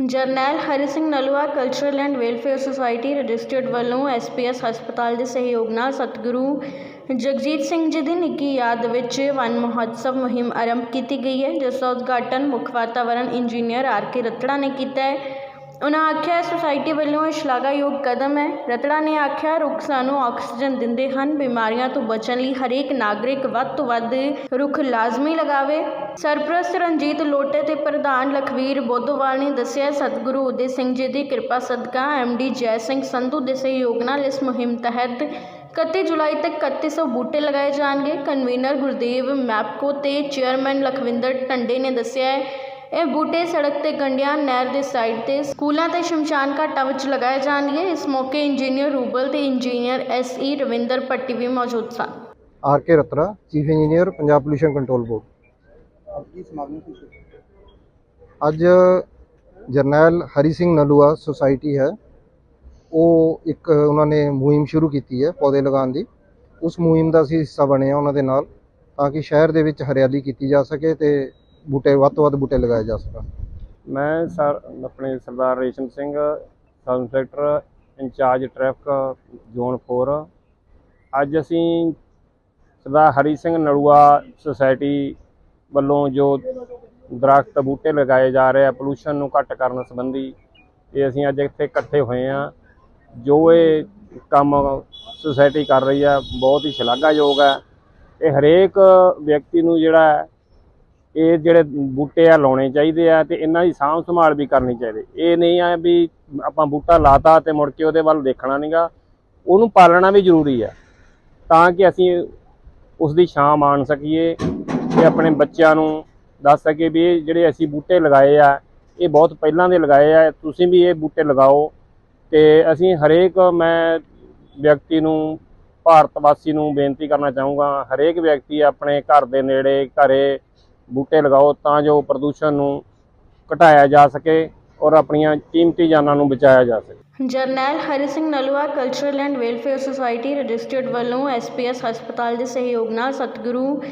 Jarnail Hari Singh Nalwa cultural and welfare society registered ਵੱਲੋਂ SPS ਹਸਪਤਾਲ ਦੇ ਸਹਿਯੋਗ ਨਾਲ ਸਤਿਗੁਰੂ ਜਗਜੀਤ ਸਿੰਘ ਜੀ ਦੀ ਨਿੱਘੀ ਯਾਦ ਵਿੱਚ ਵਨ ਮਹੋਤਸਵ ਮੁਹਿੰਮ ਆਰੰਭ ਕੀਤੀ ਗਈ ਹੈ, ਜਿਸ ਦਾ ਉਦਘਾਟਨ ਮੁੱਖ ਵਾਤਾਵਰਣ ਇੰਜੀਨੀਅਰ ਆਰ ਕੇ ਰੱਤੜਾ ਨੇ ਕੀਤਾ ਹੈ। ਉਹਨਾਂ ਆਖਿਆ ਸੁਸਾਇਟੀ ਵੱਲੋਂ ਇਹ ਸ਼ਲਾਘਾਯੋਗ ਕਦਮ ਹੈ। ਰਤੜਾ ਨੇ ਆਖਿਆ, ਰੁੱਖ ਸਾਨੂੰ ਆਕਸੀਜਨ ਦਿੰਦੇ ਹਨ। ਬਿਮਾਰੀਆਂ ਤੋਂ ਬਚਣ ਲਈ ਹਰੇਕ ਨਾਗਰਿਕ ਵੱਧ ਤੋਂ ਵੱਧ ਰੁੱਖ ਲਾਜ਼ਮੀ ਲਗਾਵੇ। ਸਰਪ੍ਰਸਤ ਰਣਜੀਤ ਲੋਟੇ ਤੇ ਪ੍ਰਧਾਨ ਲਖਵੀਰ ਬੋਧੋਵਾਲ ਨੇ ਦੱਸਿਆ, ਸਤਿਗੁਰੂ ਉਦੇ ਸਿੰਘ ਜੀ ਦੀ ਕਿਰਪਾ ਸਦਕਾ ਐਮਡੀ ਜੈ ਸਿੰਘ ਸੰਧੂ ਦੇ ਸਹਿਯੋਗ ਨਾਲ ਇਸ ਮੁਹਿੰਮ ਤਹਿਤ 31 ਜੁਲਾਈ ਤੱਕ 3100 ਬੂਟੇ ਲਗਾਏ ਜਾਣਗੇ। ਕਨਵੀਨਰ ਗੁਰਦੇਵ ਮੈਪਕੋ ਤੇ ਚੇਅਰਮੈਨ ਲਖਵਿੰਦਰ ਟੰਡੇ ਨੇ ਦੱਸਿਆ ਹੈ ਇਹ ਬੂਟੇ ਸੜਕ ਤੇ ਕੰਡਿਆਂ ਨਹਿਰ ਦੇ ਸਾਈਡ ਤੇ ਸਕੂਲਾਂ ਤੇ ਸ਼ਮਸ਼ਾਨ ਘਾਟਾਂ ਵਿੱਚ ਲਗਾਏ ਜਾਣਗੇ। ਇਸ ਮੌਕੇ ਇੰਜੀਨੀਅਰ ਰੂਬਲ ਤੇ engineer S E Ravinder Patti ਵੀ ਮੌਜੂਦ ਸਨ। R K Ratra chief engineer Punjab pollution control board ਅੱਜ ਜਰਨੈਲ ਹਰੀ ਸਿੰਘ ਨਲੂਆ ਸੁਸਾਇਟੀ ਹੈ। ਉਹ ਇੱਕ ਉਹਨਾਂ ਨੇ ਮੁਹਿੰਮ ਸ਼ੁਰੂ ਕੀਤੀ ਹੈ ਪੌਦੇ ਲਗਾਉਣ ਦੀ। ਉਸ ਮੁਹਿੰਮ ਦਾ ਅਸੀਂ ਹਿੱਸਾ ਬਣੇ ਆ ਉਹਨਾਂ ਦੇ ਨਾਲ ਤਾਂ ਕਿ ਸ਼ਹਿਰ ਦੇ ਵਿੱਚ ਹਰਿਆਲੀ ਕੀਤੀ ਜਾ ਸਕੇ ਤੇ ਬੂਟੇ, ਵੱਧ ਤੋਂ ਵੱਧ ਬੂਟੇ ਲਗਾਏ ਜਾ ਸਕਣ। ਮੈਂ ਸਰ, ਆਪਣੇ Sardar Resham Singh sub inspector incharge traffic, zone 4 ਅੱਜ ਅਸੀਂ ਸਰਦਾਰ ਹਰੀ ਸਿੰਘ ਨੜੂਆ ਸੁਸਾਇਟੀ ਵੱਲੋਂ ਜੋ ਦਰਖਤ, ਬੂਟੇ ਲਗਾਏ ਜਾ ਰਹੇ ਆ ਪੋਲੂਸ਼ਨ ਨੂੰ ਘੱਟ ਕਰਨ ਸੰਬੰਧੀ, ਇਹ ਅਸੀਂ ਅੱਜ ਇੱਥੇ ਇਕੱਠੇ ਹੋਏ ਆ। ਜੋ ਇਹ ਕੰਮ ਸੁਸਾਇਟੀ ਕਰ ਰਹੀ ਆ, ਬਹੁਤ ਹੀ ਸ਼ਲਾਘਾਯੋਗ ਹੈ ਇਹ ਹਰੇਕ ਵਿਅਕਤੀ ਨੂੰ ਜਿਹੜਾ ਇਹ ਜਿਹੜੇ ਬੂਟੇ ਆ ਲਾਉਣੇ ਚਾਹੀਦੇ ਆ ਤੇ ਇਹਨਾਂ ਦੀ ਸਾਂਭ ਸੰਭਾਲ ਵੀ ਕਰਨੀ ਚਾਹੀਦੀ। ਇਹ ਨਹੀਂ ਆ ਵੀ ਆਪਾਂ ਬੂਟਾ ਲਾਤਾ ਤੇ ਮੁੜ ਕੇ ਉਹਦੇ ਵੱਲ ਦੇਖਣਾ ਨਹੀਂਗਾ ਉਹਨੂੰ ਪਾਲਣਾ ਵੀ ਜ਼ਰੂਰੀ ਆ। ਤਾਂ ਕਿ ਅਸੀਂ ਉਸ ਦੀ ਛਾਂ ਮਾਣ ਸਕੀਏ ਤੇ ਆਪਣੇ ਬੱਚਿਆਂ ਨੂੰ ਦੱਸ ਸਕੀਏ ਵੀ ਇਹ ਜਿਹੜੇ ਅਸੀਂ ਬੂਟੇ ਲਗਾਏ ਆ, ਇਹ ਬਹੁਤ ਪਹਿਲਾਂ ਦੇ ਲਗਾਏ ਆ, ਤੁਸੀਂ ਵੀ ਇਹ ਬੂਟੇ ਲਗਾਓ ਤੇ ਅਸੀਂ ਹਰੇਕ ਮੈਂ ਵਿਅਕਤੀ ਨੂੰ, ਭਾਰਤ ਵਾਸੀ ਨੂੰ ਬੇਨਤੀ ਕਰਨਾ ਚਾਹੂੰਗਾ, ਹਰੇਕ ਵਿਅਕਤੀ ਆਪਣੇ ਘਰ ਦੇ ਨੇੜੇ, ਘਰੇ ਬੂਟੇ ਲਗਾਓ ਤਾਂ ਜੋ ਪ੍ਰਦੂਸ਼ਣ ਨੂੰ ਘਟਾਇਆ ਜਾ ਸਕੇ ਔਰ ਆਪਣੀਆਂ ਕੀਮਤੀ ਜਾਨਾਂ ਨੂੰ ਬਚਾਇਆ ਜਾ ਸਕੇ। Jarnail Hari Singh Nalwa cultural and welfare society registered ਵੱਲੋਂ ਐਸਪੀਐਸ ਹਸਪਤਾਲ ਦੇ ਸਹਿਯੋਗ ਨਾਲ ਸਤਿਗੁਰੂ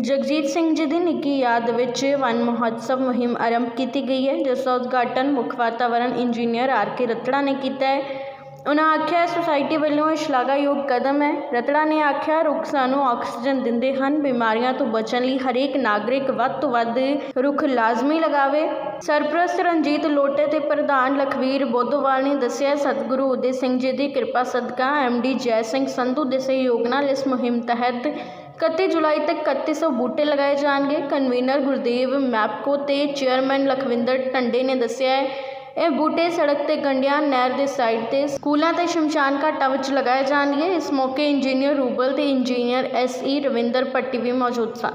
ਜਗਜੀਤ ਸਿੰਘ ਜੀ ਦੀ ਨਿੱਕੀ ਯਾਦ ਵਿੱਚ ਵਨ ਮਹੋਤਸਵ ਮੁਹਿੰਮ ਆਰੰਭ ਕੀਤੀ ਗਈ ਹੈ, ਜਿਸ ਦਾ ਉਦਘਾਟਨ ਮੁੱਖ ਵਾਤਾਵਰਣ ਇੰਜੀਨੀਅਰ ਆਰ ਕੇ ਰੱਤੜਾ ਨੇ ਕੀਤਾ ਹੈ। ਉਹਨਾਂ ਆਖਿਆ ਸੁਸਾਇਟੀ ਵੱਲੋਂ ਇਹ ਸ਼ਲਾਘਾਯੋਗ ਕਦਮ ਹੈ। ਰਤੜਾ ਨੇ ਆਖਿਆ, ਰੁੱਖ ਸਾਨੂੰ ਆਕਸੀਜਨ ਦਿੰਦੇ ਹਨ। ਬਿਮਾਰੀਆਂ ਤੋਂ ਬਚਣ ਲਈ ਹਰੇਕ ਨਾਗਰਿਕ ਵੱਧ ਤੋਂ ਵੱਧ ਰੁੱਖ ਲਾਜ਼ਮੀ ਲਗਾਵੇ। ਸਰਪ੍ਰਸਤ ਰਣਜੀਤ ਲੋਟੇ ਤੇ ਪ੍ਰਧਾਨ ਲਖਵੀਰ ਬੋਧੋਵਾਲ ਨੇ ਦੱਸਿਆ, ਸਤਿਗੁਰੂ ਉਦੇ ਸਿੰਘ ਜੀ ਦੀ ਕਿਰਪਾ ਸਦਕਾ ਐਮਡੀ ਜੈ ਸਿੰਘ ਸੰਧੂ ਦੇ ਸਹਿਯੋਗ ਨਾਲ ਇਸ ਮੁਹਿੰਮ ਤਹਿਤ 31 ਜੁਲਾਈ ਤੱਕ 3100 ਬੂਟੇ ਲਗਾਏ ਜਾਣਗੇ। ਕਨਵੀਨਰ ਗੁਰਦੇਵ ਮੈਪਕੋ ਤੇ ਚੇਅਰਮੈਨ ਲਖਵਿੰਦਰ ਟੰਡੇ ਨੇ ਦੱਸਿਆ ਹੈ ਇਹ ਬੂਟੇ ਸੜਕ ਤੇ ਕੰਡਿਆਂ ਨਹਿਰ ਦੇ ਸਾਈਡ ਤੇ ਸਕੂਲਾਂ ਤੇ ਸ਼ਮਸ਼ਾਨ ਘਾਟਾਂ ਵਿੱਚ ਲਗਾਏ ਜਾਣਗੇ। ਇਸ ਮੌਕੇ ਇੰਜੀਨੀਅਰ ਰੂਬਲ ਤੇ engineer S E Ravinder Patti ਵੀ ਮੌਜੂਦ ਸਨ।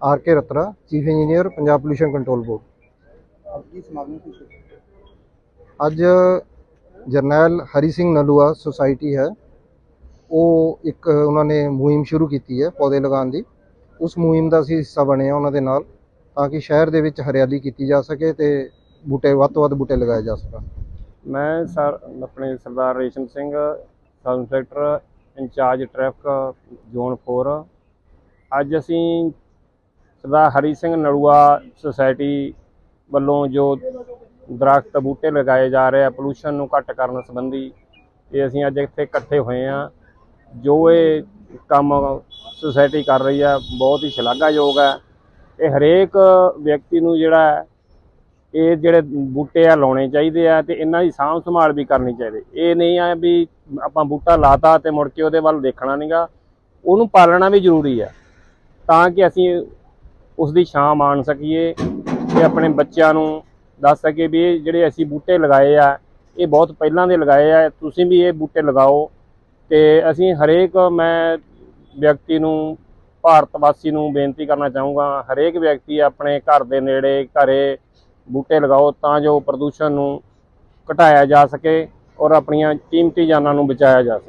R K Ratra chief engineer Punjab pollution control board ਅੱਜ ਜਰਨੈਲ ਹਰੀ ਸਿੰਘ ਨਲੂਆ ਸੁਸਾਇਟੀ ਹੈ। ਉਹ ਇੱਕ ਉਹਨਾਂ ਨੇ ਮੁਹਿੰਮ ਸ਼ੁਰੂ ਕੀਤੀ ਹੈ ਪੌਦੇ ਲਗਾਉਣ ਦੀ। ਉਸ ਮੁਹਿੰਮ ਦਾ ਅਸੀਂ ਹਿੱਸਾ ਬਣੇ ਆ ਉਹਨਾਂ ਦੇ ਨਾਲ ਤਾਂ ਕਿ ਸ਼ਹਿਰ ਦੇ ਵਿੱਚ ਹਰਿਆਲੀ ਕੀਤੀ ਜਾ ਸਕੇ ਤੇ ਬੂਟੇ, ਵੱਧ ਤੋਂ ਵੱਧ ਬੂਟੇ ਲਗਾਏ ਜਾ ਸਕਣ। ਮੈਂ ਸਰ, ਆਪਣੇ Sardar Resham Singh sub inspector incharge traffic, zone 4 ਅੱਜ ਅਸੀਂ ਸਰਦਾਰ ਹਰੀ ਸਿੰਘ ਨੜੂਆ ਸੁਸਾਇਟੀ ਵੱਲੋਂ ਜੋ ਦਰਖਤ, ਬੂਟੇ ਲਗਾਏ ਜਾ ਰਹੇ ਆ ਪੋਲੂਸ਼ਨ ਨੂੰ ਘੱਟ ਕਰਨ ਸੰਬੰਧੀ, ਇਹ ਅਸੀਂ ਅੱਜ ਇੱਥੇ ਇਕੱਠੇ ਹੋਏ ਆ। ਜੋ ਇਹ ਕੰਮ ਸੁਸਾਇਟੀ ਕਰ ਰਹੀ ਆ, ਬਹੁਤ ਹੀ ਸ਼ਲਾਘਾਯੋਗ ਹੈ ਇਹ ਹਰੇਕ ਵਿਅਕਤੀ ਨੂੰ ਜਿਹੜਾ ਇਹ ਜਿਹੜੇ ਬੂਟੇ ਆ ਲਾਉਣੇ ਚਾਹੀਦੇ ਆ ਤੇ ਇਹਨਾਂ ਦੀ ਸਾਂਭ ਸੰਭਾਲ ਵੀ ਕਰਨੀ ਚਾਹੀਦੀ। ਇਹ ਨਹੀਂ ਆ ਵੀ ਆਪਾਂ ਬੂਟਾ ਲਾਤਾ ਤੇ ਮੁੜ ਕੇ ਉਹਦੇ ਵੱਲ ਦੇਖਣਾ ਨਹੀਂਗਾ ਉਹਨੂੰ ਪਾਲਣਾ ਵੀ ਜ਼ਰੂਰੀ ਆ। ਤਾਂ ਕਿ ਅਸੀਂ ਉਸ ਦੀ ਛਾਂ ਮਾਣ ਸਕੀਏ ਤੇ ਆਪਣੇ ਬੱਚਿਆਂ ਨੂੰ ਦੱਸ ਸਕੀਏ ਵੀ ਇਹ ਜਿਹੜੇ ਅਸੀਂ ਬੂਟੇ ਲਗਾਏ ਆ, ਇਹ ਬਹੁਤ ਪਹਿਲਾਂ ਦੇ ਲਗਾਏ ਆ, ਤੁਸੀਂ ਵੀ ਇਹ ਬੂਟੇ ਲਗਾਓ ਤੇ ਅਸੀਂ ਹਰੇਕ ਮੈਂ ਵਿਅਕਤੀ ਨੂੰ, ਭਾਰਤ ਵਾਸੀ ਨੂੰ ਬੇਨਤੀ ਕਰਨਾ ਚਾਹੂੰਗਾ, ਹਰੇਕ ਵਿਅਕਤੀ ਆਪਣੇ ਘਰ ਦੇ ਨੇੜੇ, ਘਰੇ ਬੂਟੇ ਲਗਾਓ ਤਾਂ ਜੋ ਪ੍ਰਦੂਸ਼ਣ ਨੂੰ ਘਟਾਇਆ ਜਾ ਸਕੇ ਔਰ ਆਪਣੀਆਂ ਕੀਮਤੀ ਜਾਨਾਂ ਨੂੰ ਬਚਾਇਆ ਜਾ ਸਕੇ।